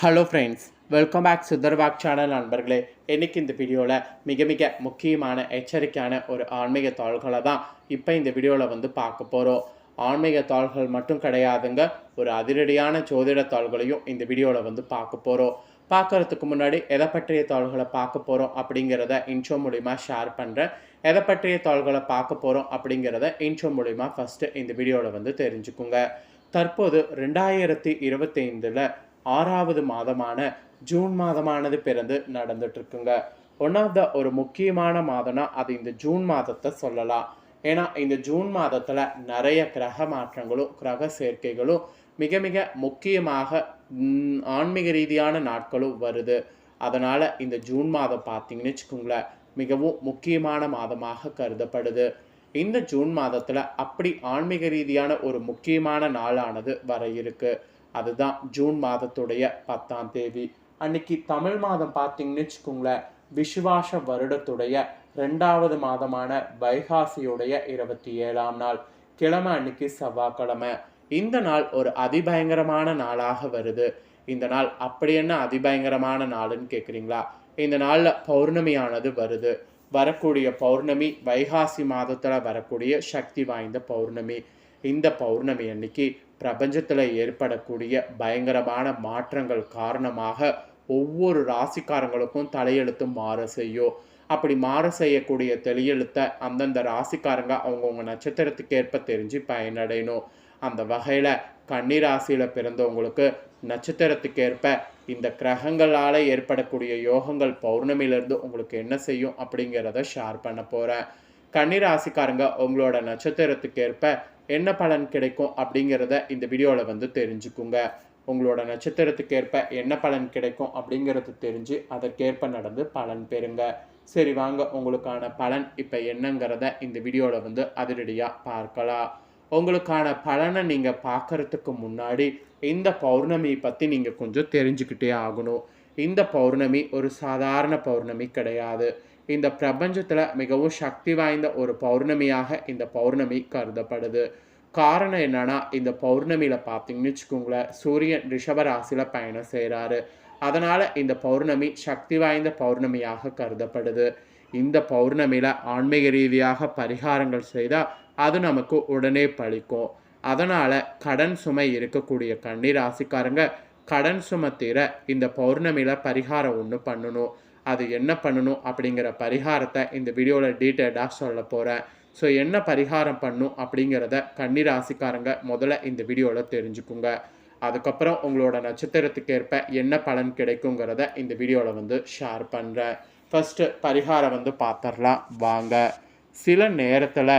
Hello friends welcome back சுதர்வாக் channel நண்பர்களே. இன்றைக்கி இந்த வீடியோவில் மிக மிக முக்கியமான எச்சரிக்கையான ஒரு ஆன்மீக தாள்களை தான் இப்போ இந்த வீடியோவில் வந்து பார்க்க போகிறோம் ஆன்மீக தாள்கள் மட்டும் கிடையாதுங்க. ஒரு அதிரடியான ஜோதிட தாள்களையும் இந்த வீடியோவில் வந்து பார்க்க போகிறோம் பார்க்கறதுக்கு முன்னாடி எதை பற்றிய தாள்களை பார்க்க போகிறோம் அப்படிங்கிறத இன்ட்ரோ மூலிமா ஷேர் பண்ணுறேன் எதை பற்றிய தாள்களை பார்க்க போகிறோம் அப்படிங்கிறத இன்ட்ரோ மூலிமா ஃபஸ்ட்டு இந்த வீடியோவில் வந்து தெரிஞ்சுக்குங்க. தற்போது ரெண்டாயிரத்தி இருபத்தைந்தில் ஆறாவது மாதமான ஜூன் மாதமானது பிறந்து நடந்துட்டு இருக்குங்க ஒன் ஆஃப் த ஒரு முக்கியமான மாதம்னா அது இந்த ஜூன் மாதத்தை சொல்லலாம். ஏன்னா இந்த ஜூன் மாதத்தில் நிறைய கிரக மாற்றங்களும் கிரக சேர்க்கைகளும் மிக மிக முக்கியமாக ஆன்மீக ரீதியான நாட்களும் வருது. அதனால் இந்த ஜூன் மாதம் பார்த்தீங்கன்னு வச்சுக்கோங்களேன் மிகவும் முக்கியமான மாதமாக கருதப்படுது. இந்த ஜூன் மாதத்தில் அப்படி ஆன்மீக ரீதியான ஒரு முக்கியமான நாளானது வர இருக்குது அதுதான் ஜூன் மாதத்துடைய பத்தாம் தேதி. அன்னைக்கு தமிழ் மாதம் பார்த்தீங்கன்னு வச்சுக்கோங்களேன் விசுவாச வருடத்துடைய ரெண்டாவது மாதமான வைகாசியுடைய இருபத்தி ஏழாம் நாள் கிழமை அன்னைக்கு செவ்வாய்க்கிழமை. இந்த நாள் ஒரு அதிபயங்கரமான நாளாக வருது. இந்த நாள் அப்படி என்ன அதிபயங்கரமான நாளுன்னு கேட்குறீங்களா இந்த நாளில் பௌர்ணமியானது வருது. வரக்கூடிய பௌர்ணமி வைகாசி மாதத்தில் வரக்கூடிய சக்தி வாய்ந்த பௌர்ணமி. இந்த பௌர்ணமி அன்னைக்கு பிரபஞ்சத்தில் ஏற்படக்கூடிய பயங்கரமான மாற்றங்கள் காரணமாக ஒவ்வொரு ராசிக்காரங்களுக்கும் தலையெழுத்து மாற செய்யும். அப்படி மாற செய்யக்கூடிய தெளியெழுத்தை அந்தந்த ராசிக்காரங்க அவங்கவுங்க நட்சத்திரத்துக்கு ஏற்ப தெரிஞ்சு பயனடையணும். அந்த வகையில் கன்னிராசியில் பிறந்தவங்களுக்கு நட்சத்திரத்துக்கு ஏற்ப இந்த கிரகங்களால் ஏற்படக்கூடிய யோகங்கள் பௌர்ணமியிலேருந்து உங்களுக்கு என்ன செய்யும் அப்படிங்கிறத ஷேர் பண்ண போகிறேன் கன்னிராசிக்காரங்க உங்களோட நட்சத்திரத்துக்கு ஏற்ப என்ன பலன் கிடைக்கும் அப்படிங்கிறத இந்த வீடியோவில் வந்து தெரிஞ்சுக்குங்க. உங்களோட நட்சத்திரத்துக்கு ஏற்ப என்ன பலன் கிடைக்கும் அப்படிங்கிறது தெரிஞ்சு அதற்கேற்ப நடந்து பலன் பெறுங்க. சரி வாங்க. உங்களுக்கான பலன் இப்போ என்னங்கிறத இந்த வீடியோவில் வந்து அதிரடியாக பார்க்கலாம். உங்களுக்கான பலனை நீங்கள் பார்க்குறதுக்கு முன்னாடி இந்த பௌர்ணமி பற்றி நீங்கள் கொஞ்சம் தெரிஞ்சுக்கிட்டே ஆகணும். இந்த பௌர்ணமி ஒரு சாதாரண பௌர்ணமி கிடையாது. இந்த பிரபஞ்சத்தில் மிகவும் சக்தி வாய்ந்த ஒரு பௌர்ணமியாக இந்த பௌர்ணமி கருதப்படுது. காரணம் என்னன்னா இந்த பௌர்ணமியில் பார்த்தீங்கன்னு வச்சுக்கோங்களேன் சூரியன் ரிஷபராசியில் பயணம் செய்கிறாரு அதனால் இந்த பௌர்ணமி சக்தி வாய்ந்த பௌர்ணமியாக கருதப்படுது. இந்த பௌர்ணமியில் ஆன்மீக ரீதியாக பரிகாரங்கள் செய்தால் அது நமக்கு உடனே பழிக்கும். அதனால் கடன் சுமை இருக்கக்கூடிய கண்ணீர் ராசிக்காரங்க கடன் சுமை தீர இந்த பௌர்ணமியில் பரிகாரம் ஒன்று பண்ணணும். அது என்ன பண்ணணும் அப்படிங்கிற பரிகாரத்தை இந்த வீடியோவில் டீட்டெயிலாக சொல்ல போகிறேன் ஸோ என்ன பரிகாரம் பண்ணும் அப்படிங்கிறத கண்ணீர் ராசிக்காரங்க முதல்ல இந்த வீடியோவில் தெரிஞ்சுக்குங்க. அதுக்கப்புறம் உங்களோட நட்சத்திரத்துக்கு ஏற்ப என்ன பலன் கிடைக்குங்கிறத இந்த வீடியோவில் வந்து ஷேர் பண்ணுறேன் ஃபஸ்ட்டு பரிகாரம் வந்து பார்த்துடலாம் வாங்க. சில நேரத்தில்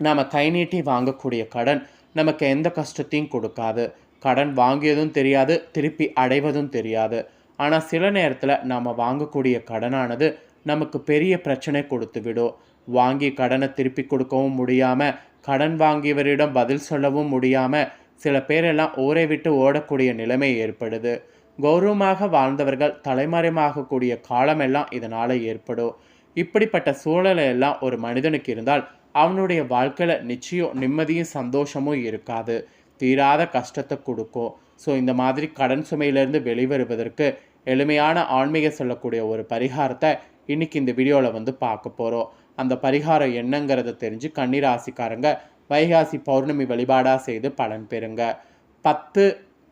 நம்ம கை நீட்டி வாங்கக்கூடிய கடன் நமக்கு எந்த கஷ்டத்தையும் கொடுக்காது. கடன் வாங்கியதும் தெரியாது திருப்பி அடைவதும் தெரியாது. ஆனால் சில நேரத்தில் நாம் வாங்கக்கூடிய கடனானது நமக்கு பெரிய பிரச்சனை கொடுத்து விடும். வாங்கி கடனை திருப்பி கொடுக்கவும் முடியாமல் கடன் வாங்கியவரிடம் பதில் சொல்லவும் முடியாமல் சில பேரெல்லாம் ஊரை விட்டு ஓடக்கூடிய நிலைமை ஏற்படுது. கௌரவமாக வாழ்ந்தவர்கள் தலைமறைமாகக்கூடிய காலமெல்லாம் இதனால் ஏற்படும். இப்படிப்பட்ட சூழலை எல்லாம் ஒரு மனிதனுக்கு இருந்தால் அவனுடைய வாழ்க்கையில் நிச்சயம் நிம்மதியும் சந்தோஷமும் இருக்காது. தீராத கஷ்டத்தை கொடுக்கும். ஸோ இந்த மாதிரி கடன் சுமையிலிருந்து வெளிவருவதற்கு எளிமையான ஆன்மீக சொல்லக்கூடிய ஒரு பரிகாரத்தை இன்னைக்கு இந்த வீடியோவில் வந்து பார்க்க போகிறோம் அந்த பரிகாரம் என்னங்கிறத தெரிஞ்சு கன்னிராசிக்காரங்க வைகாசி பௌர்ணமி வழிபாடாக செய்து பலன் பெறுங்க. பத்து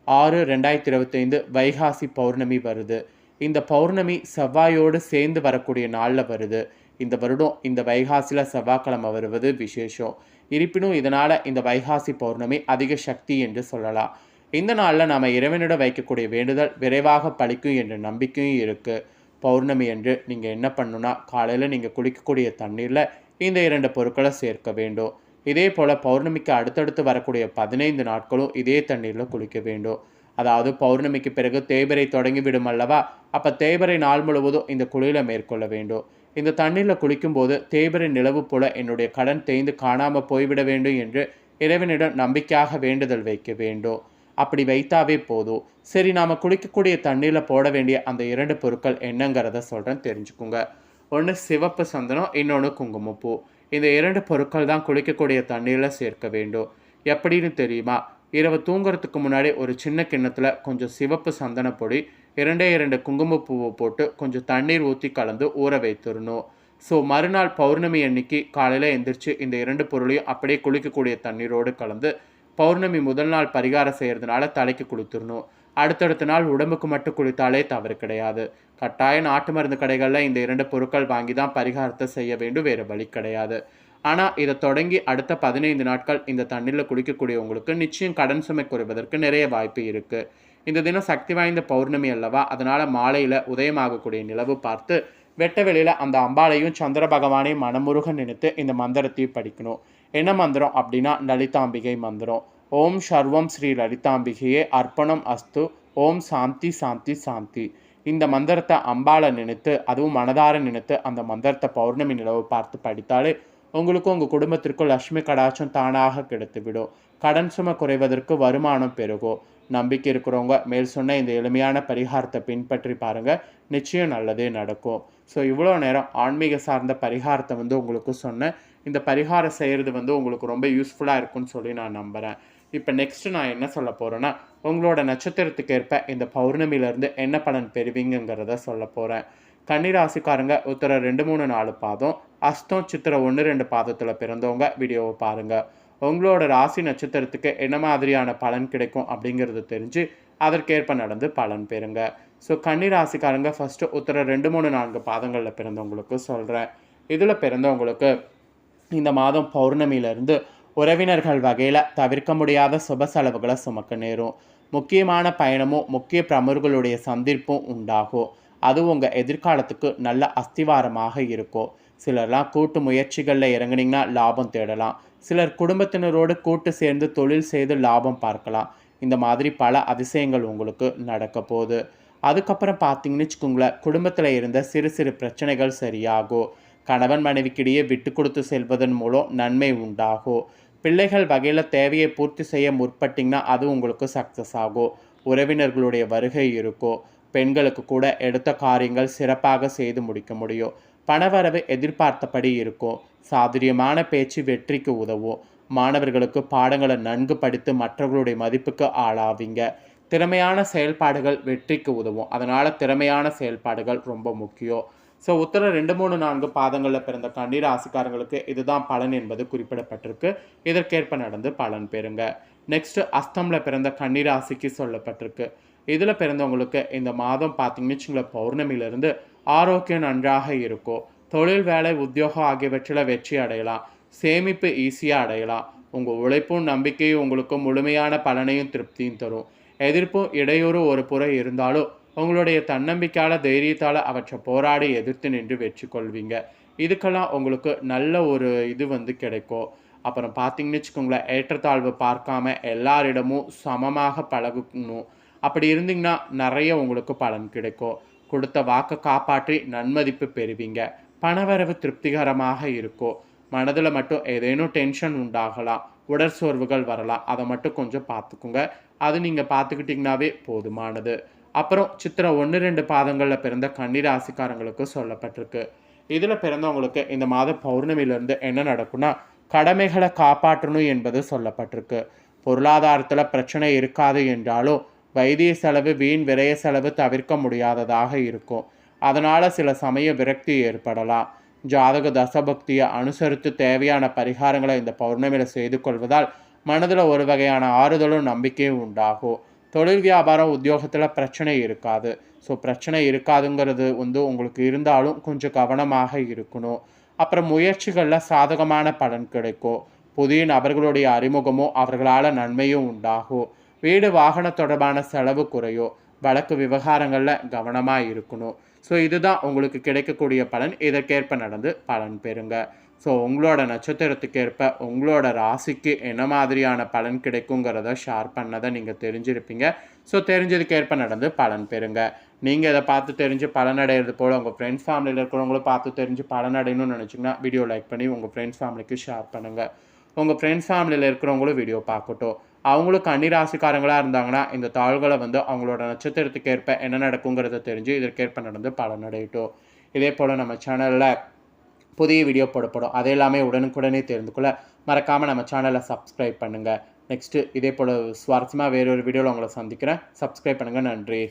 ஆறு ரெண்டாயிரத்தி இருபத்தைந்து வைகாசி பௌர்ணமி வருது. இந்த பௌர்ணமி செவ்வாயோடு சேர்ந்து வரக்கூடிய நாளில் வருது. இந்த வருடம் இந்த வைகாசியில் செவ்வாய்க்கிழமை வருவது விசேஷம். இருப்பினும் இதனால் இந்த வைகாசி பௌர்ணமி அதிக சக்தி என்று சொல்லலாம். இந்த நாளில் நாம் இறைவனிடம் வைக்கக்கூடிய வேண்டுதல் விரைவாக பழிக்கும் என்ற நம்பிக்கையும் இருக்குது பௌர்ணமி என்று நீங்கள் என்ன பண்ணுன்னா காலையில் நீங்கள் குளிக்கக்கூடிய தண்ணீரில் இந்த இரண்டு பொருட்களை சேர்க்க வேண்டும். இதே போல் பௌர்ணமிக்கு அடுத்தடுத்து வரக்கூடிய பதினைந்து நாட்களும் இதே தண்ணீரில் குளிக்க வேண்டும். அதாவது பௌர்ணமிக்கு பிறகு தேய்பிரை தொடங்கிவிடும் அல்லவா? அப்போ தேய்பிரை நாள் முழுவதும் இந்த குளியில் மேற்கொள்ள வேண்டும். இந்த தண்ணீரில் குளிக்கும்போது தேய்பிரை நிலவு போல என்னுடைய கடன் தேய்ந்து காணாமல் போய்விட வேண்டும் என்று இறைவனிடம் நம்பிக்கையாக வேண்டுதல் வைக்க வேண்டும். அப்படி வைத்தாவே போதும். சரி நாம் குளிக்கக்கூடிய தண்ணீரில் போட வேண்டிய அந்த இரண்டு பொருட்கள் என்னங்கிறத சொல்கிறேன் தெரிஞ்சுக்குங்க. ஒன்று சிவப்பு சந்தனம் இன்னொன்று குங்குமப்பூ. இந்த இரண்டு பொருட்கள் தான் குளிக்கக்கூடிய தண்ணீரில் சேர்க்க வேண்டும். எப்படின்னு தெரியுமா? இரவு தூங்குறதுக்கு முன்னாடி ஒரு சின்ன கிண்ணத்தில் கொஞ்சம் சிவப்பு சந்தனப்பொடி இரண்டே இரண்டு குங்குமப்பூவை போட்டு கொஞ்சம் தண்ணீர் ஊற்றி கலந்து ஊற வைத்துடணும். ஸோ மறுநாள் பௌர்ணமி அன்னைக்கு காலையில் எந்திரிச்சு இந்த இரண்டு பொருளையும் அப்படியே குளிக்கக்கூடிய தண்ணீரோடு கலந்து பௌர்ணமி முதல் நாள் பரிகாரம் செய்கிறதுனால தலைக்கு கொடுத்துடணும் அடுத்தடுத்த நாள் உடம்புக்கு மட்டும் குளித்தாலே தவறு கிடையாது. கட்டாயம் நாட்டு மருந்து கடைகளில் இந்த இரண்டு பொருட்கள் வாங்கி தான் பரிகாரத்தை செய்ய வேண்டும் வேறு வழி கிடையாது. ஆனால் இதை தொடங்கி அடுத்த பதினைந்து நாட்கள் இந்த தண்ணீரில் குளிக்கக்கூடியவங்களுக்கு நிச்சயம் கடன் சுமை குறைவதற்கு நிறைய வாய்ப்பு இருக்குது இந்த தினம் சக்தி வாய்ந்த பௌர்ணமி அல்லவா? அதனால் மாலையில் உதயமாகக்கூடிய நிலவு பார்த்து வெட்ட வெளியில் அந்த அம்பாளையும் சந்திர பகவானையும் மனமுருக நினைத்து இந்த மந்திரத்தையும் படிக்கணும். என்ன மந்திரம் அப்படின்னா லலிதாம்பிகை மந்திரம். ஓம் சர்வம் ஸ்ரீ லலிதாம்பிகையே அர்ப்பணம் அஸ்து. ஓம் சாந்தி சாந்தி சாந்தி. இந்த மந்திரத்தை அம்பாளை நினைத்து அதுவும் மனதார நினைத்து அந்த மந்திரத்தை பௌர்ணமி நிலவு பார்த்து படித்தாலே உங்களுக்கும் உங்கள் குடும்பத்திற்கும் லக்ஷ்மி கடாட்சம் தானாக கிடைத்துவிடும். கடன் சுமை குறைவதற்கு வருமானம் பெருகும். நம்பிக்கை இருக்கிறவங்க மேல் சொன்ன இந்த எளிமையான பரிகாரத்தை பின்பற்றி பாருங்கள் நிச்சயம் நல்லதே நடக்கும். ஸோ இவ்வளோ நேரம் ஆன்மீக சார்ந்த பரிகாரத்தை வந்து உங்களுக்கு சொன்னேன். இந்த பரிகாரம் செய்கிறது வந்து உங்களுக்கு ரொம்ப யூஸ்ஃபுல்லாக இருக்கும்னு சொல்லி நான் நம்புகிறேன் இப்போ நெக்ஸ்ட்டு நான் என்ன சொல்ல போகிறேன்னா உங்களோட நட்சத்திரத்துக்கு ஏற்ப இந்த பௌர்ணமியிலேருந்து என்ன பலன் பெறுவீங்கிறத சொல்ல போகிறேன் கன்னிராசிக்காரங்க உத்தர ரெண்டு மூணு நாலு பாதம் அஸ்தம் சித்திர ஒன்று ரெண்டு பாதத்தில் பிறந்தவங்க. வீடியோவை பாருங்கள் உங்களோட ராசி நட்சத்திரத்துக்கு என்ன மாதிரியான பலன் கிடைக்கும் அப்படிங்கிறது தெரிஞ்சு அதற்கேற்ப நடந்து பலன் பெறுங்க. ஸோ கன்னி ராசிக்காரங்க ஃபஸ்ட்டு உத்தர ரெண்டு மூணு நான்கு பாதங்களில் பிறந்தவங்களுக்கு சொல்கிறேன் இதில் பிறந்தவங்களுக்கு இந்த மாதம் பௌர்ணமியிலேருந்து உறவினர்கள் வகையில் தவிர்க்க முடியாத சுப செலவுகளை சுமக்க நேரும். முக்கியமான பயணமும் முக்கிய பிரமுகர்களுடைய சந்திப்பும் உண்டாகும். அது உங்கள் எதிர்காலத்துக்கு நல்ல அஸ்திவாரமாக இருக்கும் சிலர்லாம் கூட்டு முயற்சிகளில் இறங்குனீங்கன்னா லாபம் தேடலாம். சிலர் குடும்பத்தினரோடு கூட்டு சேர்ந்து தொழில் செய்து லாபம் பார்க்கலாம். இந்த மாதிரி பல அதிசயங்கள் உங்களுக்கு நடக்க போகுது. அதுக்கப்புறம் பார்த்தீங்கன்னு வச்சுக்கோங்களேன் குடும்பத்தில் இருந்த சிறு சிறு பிரச்சனைகள் சரியாகும் கணவன் மனைவிக்கிடையே விட்டு கொடுத்து செல்வதன் மூலம் நன்மை உண்டாகும் பிள்ளைகள் வகையில் தேவையை பூர்த்தி செய்ய முற்பட்டிங்கன்னா அது உங்களுக்கு சக்ஸஸ் ஆகும் உறவினர்களுடைய வருகை இருக்கும் பெண்களுக்கு கூட எடுத்த காரியங்கள் சிறப்பாக செய்து முடிக்க முடியும். பணவரவு எதிர்பார்த்தபடி இருக்கும். சாதுரியமான பேச்சு வெற்றிக்கு உதவும். மாணவர்களுக்கு பாடங்களை நன்கு படித்து மற்றவர்களுடைய மதிப்புக்கு ஆளாவீங்க. திறமையான செயல்பாடுகள் வெற்றிக்கு உதவும். அதனால் திறமையான செயல்பாடுகள் ரொம்ப முக்கியம். ஸோ உத்தர ரெண்டு மூணு நான்கு பாதங்களில் பிறந்த கண்ணீர் ராசிக்காரங்களுக்கு இதுதான் பலன் என்பது குறிப்பிடப்பட்டிருக்கு. இதற்கேற்ப நடந்து பலன் பெறுங்க. நெக்ஸ்ட் அஸ்தமில் பிறந்த கண்ணீர் ஆசிக்கு சொல்லப்பட்டிருக்கு. இதில் பிறந்தவங்களுக்கு இந்த மாதம் பார்த்தீங்கன்னு வச்சுங்களேன் பௌர்ணமியிலிருந்து ஆரோக்கியம் நன்றாக இருக்கும் தொழில் வேலை உத்தியோகம் ஆகியவற்றில் வெற்றி அடையலாம் சேமிப்பு ஈஸியாக அடையலாம். உங்கள் உழைப்பும் நம்பிக்கையும் உங்களுக்கு முழுமையான பலனையும் திருப்தியும் தரும். எதிர்ப்பும் இடையூறு ஒரு புறம் இருந்தாலும் உங்களுடைய தன்னம்பிக்கையால் தைரியத்தால் அவற்றை போராடி எதிர்த்து நின்று வெற்றி கொள்வீங்க. இதுக்கெல்லாம் உங்களுக்கு நல்ல ஒரு இது வந்து கிடைக்கும். அப்புறம் பார்த்தீங்கன்னு வச்சுக்கோங்களேன் ஏற்றத்தாழ்வு பார்க்காம எல்லாரிடமும் சமமாக பழகணும். அப்படி இருந்தீங்கன்னா நிறைய உங்களுக்கு பலன் கிடைக்கும். கொடுத்த வாக்கை காப்பாற்றி நன்மதிப்பு பெறுவீங்க. பணவரவு திருப்திகரமாக இருக்கும். மனதில் மட்டும் ஏதேனும் டென்ஷன் உண்டாகலாம். உடற்சோர்வுகள் வரலாம். அதை மட்டும் கொஞ்சம் பார்த்துக்குங்க. அது நீங்கள் பார்த்துக்கிட்டிங்கனாவே போதுமானது. அப்புறம் சித்திரை ஒன்று ரெண்டு பாதங்களில் பிறந்த கன்னிராசிக்காரங்களுக்கு சொல்லப்பட்டிருக்கு. இதில் பிறந்தவங்களுக்கு இந்த மாத பௌர்ணமியிலேருந்து என்ன நடக்கும்னா கடமைகளை காப்பாற்றணும் என்பது சொல்லப்பட்டிருக்கு. பொருளாதாரத்தில் பிரச்சனை இருக்காது என்றாலும் வைத்திய செலவு வீண் விரய செலவு தவிர்க்க முடியாததாக இருக்கும். அதனால் சில சமய விரக்தி ஏற்படலாம். ஜாதக தசபக்தியை அனுசரித்து தேவையான பரிகாரங்களை இந்த பௌர்ணமியில் செய்து கொள்வதால் மனதில் ஒரு வகையான ஆறுதலும் நம்பிக்கையும் உண்டாகும். தொழில் வியாபாரம் உத்தியோகத்தில் பிரச்சனை இருக்காது. ஸோ பிரச்சனை இருக்காதுங்கிறது வந்து உங்களுக்கு இருந்தாலும் கொஞ்சம் கவனமாக இருக்கணும். அப்புறம் முயற்சிகளில் சாதகமான பலன் கிடைக்கும். புதிய நபர்களுடைய அறிமுகமும் அவர்களால் நன்மையும் உண்டாகும். வீடு வாகன தொடர்பான செலவு குறையும் வழக்கு விவகாரங்களில் கவனமாக இருக்கணும் ஸோ இதுதான் உங்களுக்கு கிடைக்கக்கூடிய பலன். இதற்கேற்ப நடந்து பலன் பெறுங்க. ஸோ உங்களோட நட்சத்திரத்துக்கு ஏற்ப உங்களோட ராசிக்கு என்ன மாதிரியான பலன் கிடைக்குங்கிறத ஷேர் பண்ணதை நீங்கள் தெரிஞ்சிருப்பீங்க. ஸோ தெரிஞ்சதுக்கேற்ப நடந்து பலன் பெறுங்க. நீங்கள் இதை பார்த்து தெரிஞ்சு பலனடைகிறது போல் உங்கள் ஃப்ரெண்ட்ஸ் ஃபேமிலியில் இருக்கிறவங்களும் பார்த்து தெரிஞ்சு பலன் அடையணும்னு நினச்சிங்கன்னா வீடியோ லைக் பண்ணி உங்கள் ஃப்ரெண்ட்ஸ் ஃபேமிலிக்கு ஷேர் பண்ணுங்கள் உங்கள் ஃப்ரெண்ட்ஸ் ஃபேமிலியில் இருக்கிறவங்களும் வீடியோ பார்க்கட்டும். அவங்களும் கன்னிராசிக்காரங்களாக இருந்தாங்கன்னா இந்த தாள்களை வந்து அவங்களோட நட்சத்திரத்துக்கு ஏற்ப என்ன நடக்குங்கிறத தெரிஞ்சு இதற்கேற்ப நடந்து பலனடையட்டும் இதே போல் நம்ம சேனலில் புதிய வீடியோ போடப்படும். அது எல்லாமே உடனுக்குடனே தெரிந்து கொள்ள மறக்காமல் நம்ம சேனலை சப்ஸ்கிரைப் பண்ணுங்கள் நெக்ஸ்ட்டு இதே போல் சுவாரஸ்யமாக வேறொரு வீடியோவில் உங்களை சந்திக்கிறேன். சப்ஸ்கிரைப் பண்ணுங்கள் நன்றி.